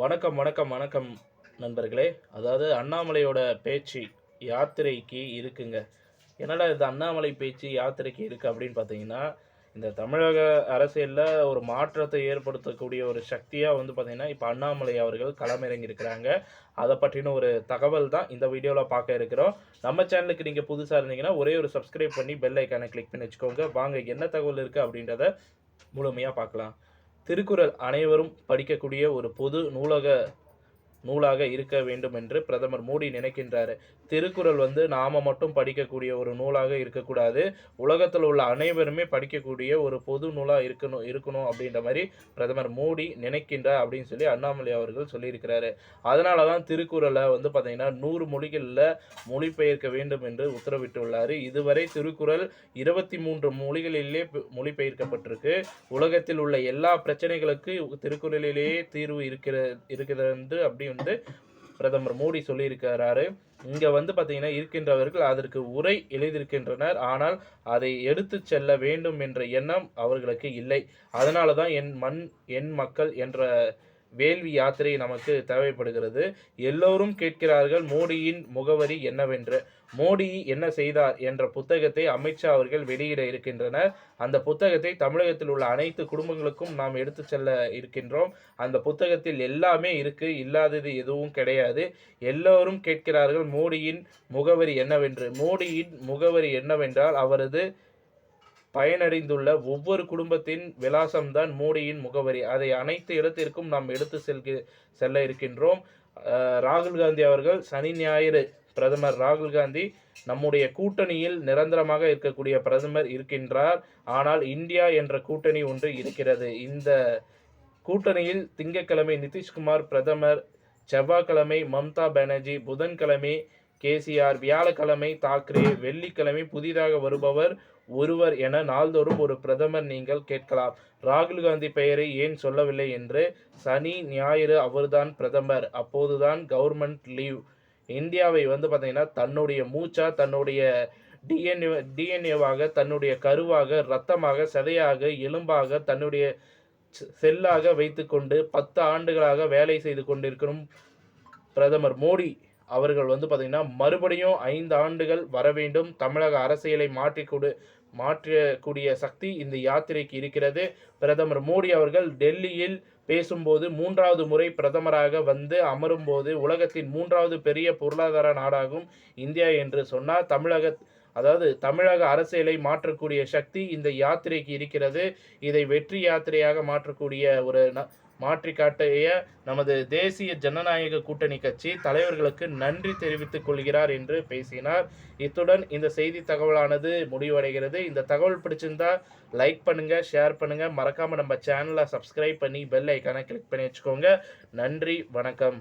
வணக்கம் வணக்கம் வணக்கம் நண்பர்களே. அதாவது அண்ணாமலையோட பேச்சு யாத்திரைக்கு இருக்குங்க. என்னடா இது அண்ணாமலை பேச்சு யாத்திரைக்கு இருக்குது அப்படின்னு பார்த்தீங்கன்னா இந்த தமிழக அரசியலில் ஒரு மாற்றத்தை ஏற்படுத்தக்கூடிய ஒரு சக்தியாக வந்து பார்த்தீங்கன்னா இப்போ அண்ணாமலை அவர்கள் களமிறங்கி இருக்கிறாங்க. அதை பற்றின ஒரு தகவல் தான் இந்த வீடியோவில் பார்க்க இருக்கிறோம். நம்ம சேனலுக்கு நீங்கள் புதுசாக இருந்தீங்கன்னா ஒரே ஒரு சப்ஸ்கிரைப் பண்ணி பெல் ஐக்கானை கிளிக் பண்ணி வச்சுக்கோங்க. வாங்க என்ன தகவல் இருக்குது அப்படின்றத முழுமையாக பார்க்கலாம். திருக்குறள் அனைவரும் படிக்கக்கூடிய ஒரு பொது நூலக நூலாக இருக்க வேண்டும் என்று பிரதமர் மோடி நினைக்கின்றார். திருக்குறள் வந்து நாம மட்டும் படிக்கக்கூடிய ஒரு நூலாக இருக்கக்கூடாது. உலகத்தில் உள்ள அனைவருமே படிக்கக்கூடிய ஒரு பொது நூலாக இருக்கணும் இருக்கணும் அப்படின்ற மாதிரி பிரதமர் மோடி நினைக்கின்றார் அப்படின்னு சொல்லி அண்ணாமலை அவர்கள் சொல்லியிருக்கிறாரு. அதனால தான் திருக்குறளை வந்து பார்த்தீங்கன்னா நூறு மொழிகளில் மொழிபெயர்க்க வேண்டும் என்று உத்தரவிட்டுள்ளார். இதுவரை திருக்குறள் இருபத்தி மூன்று மொழிகளிலே மொழிபெயர்க்கப்பட்டிருக்கு. உலகத்தில் உள்ள எல்லா பிரச்சனைகளுக்கு திருக்குறளிலேயே தீர்வு இருக்கிற இருக்கிறது என்று அப்படி வந்து பிரதமர் மோடி சொல்லியிருக்கிறாரு. இங்க வந்து பாத்தீங்கன்னா இருக்கின்றவர்கள் அதற்கு உரை எழுதியிருக்கின்றனர். ஆனால் அதை எடுத்து செல்ல வேண்டும் என்ற எண்ணம் அவர்களுக்கு இல்லை. அதனால தான் என் மண் என் மக்கள் என்ற வேள்வி யாத்திரை நமக்கு தேவைப்படுகிறது. எல்லோரும் கேட்கிறார்கள் மோடியின் முகவரி என்னவென்று. மோடி என்ன செய்தார் என்ற புத்தகத்தை அமித்ஷா அவர்கள் வெளியிட இருக்கின்றனர். அந்த புத்தகத்தை தமிழகத்தில் உள்ள அனைத்து குடும்பங்களுக்கும் நாம் எடுத்து செல்ல இருக்கின்றோம். அந்த புத்தகத்தில் எல்லாமே இருக்கு இல்லாதது எதுவும் கிடையாது. எல்லோரும் கேட்கிறார்கள் மோடியின் முகவரி என்னவென்று. மோடியின் முகவரி என்னவென்றால் அவரது பயனடைந்துள்ள ஒவ்வொரு குடும்பத்தின் விலாசம்தான் மோடியின் முகவரி. அதை அனைத்து இடத்திற்கும் நாம் எடுத்து செல்க செல்ல இருக்கின்றோம். ராகுல் காந்தி அவர்கள் சனி ஞாயிறு பிரதமர் ராகுல் காந்தி நம்முடைய கூட்டணியில் நிரந்தரமாக இருக்கக்கூடிய பிரதமர் இருக்கின்றார். ஆனால் இந்தியா என்ற கூட்டணி ஒன்று இருக்கிறது. இந்த கூட்டணியில் திங்கட்கிழமை நிதிஷ்குமார் பிரதமர் செவ்வாய்க்கிழமை மம்தா பானர்ஜி புதன்கிழமை கேசிஆர் வியாழக்கிழமை தாக்கரே வெள்ளிக்கிழமை புதிதாக வருபவர் ஒருவர் என நாள்தோறும் ஒரு பிரதமர் நீங்கள் கேட்கலாம். ராகுல் காந்தி பெயரை ஏன் சொல்லவில்லை என்று சனி ஞாயிறு அவர்தான் பிரதமர். அப்போதுதான் கவர்மெண்ட் லீவ். இந்தியாவை வந்து பார்த்தீங்கன்னா தன்னுடைய மூச்சா தன்னுடைய டிஎன்ஏ டிஎன்ஏவாக தன்னுடைய கருவாக ரத்தமாக சதையாக எலும்பாக தன்னுடைய செல்லாக வைத்துக்கொண்டு பத்து ஆண்டுகளாக வேலை செய்து கொண்டிருக்கும் பிரதமர் மோடி. அவர்கள் வந்து பார்த்திங்கன்னா மறுபடியும் ஐந்து ஆண்டுகள் வர வேண்டும். தமிழக அரசியலை மாற்றி கொடு மாற்றக்கூடிய சக்தி இந்த யாத்திரைக்கு இருக்கிறது. பிரதமர் மோடி அவர்கள் டெல்லியில் பேசும்போது மூன்றாவது முறை பிரதமராக வந்து அமரும்போது உலகத்தின் மூன்றாவது பெரிய பொருளாதார நாடாகும் இந்தியா என்று சொன்னார். தமிழக அதாவது தமிழக அரசியலை மாற்றக்கூடிய சக்தி இந்த யாத்திரைக்கு இருக்கிறது. இதை வெற்றி யாத்திரையாக மாற்றக்கூடிய ஒரு ந- மாற்றி காட்டிய நமது தேசிய ஜனநாயக கூட்டணி கட்சி தலைவர்களுக்கு நன்றி தெரிவித்துக் கொள்கிறார் என்று பேசினார். இத்துடன் இந்த செய்தி தகவலானது முடிவடைகிறது. இந்த தகவல் பிடிச்சிருந்தா லைக் பண்ணுங்க ஷேர் பண்ணுங்க. மறக்காம நம்ம சேனலை சப்ஸ்கிரைப் பண்ணி பெல் ஐக்கானை கிளிக் பண்ணி வச்சுக்கோங்க. நன்றி வணக்கம்.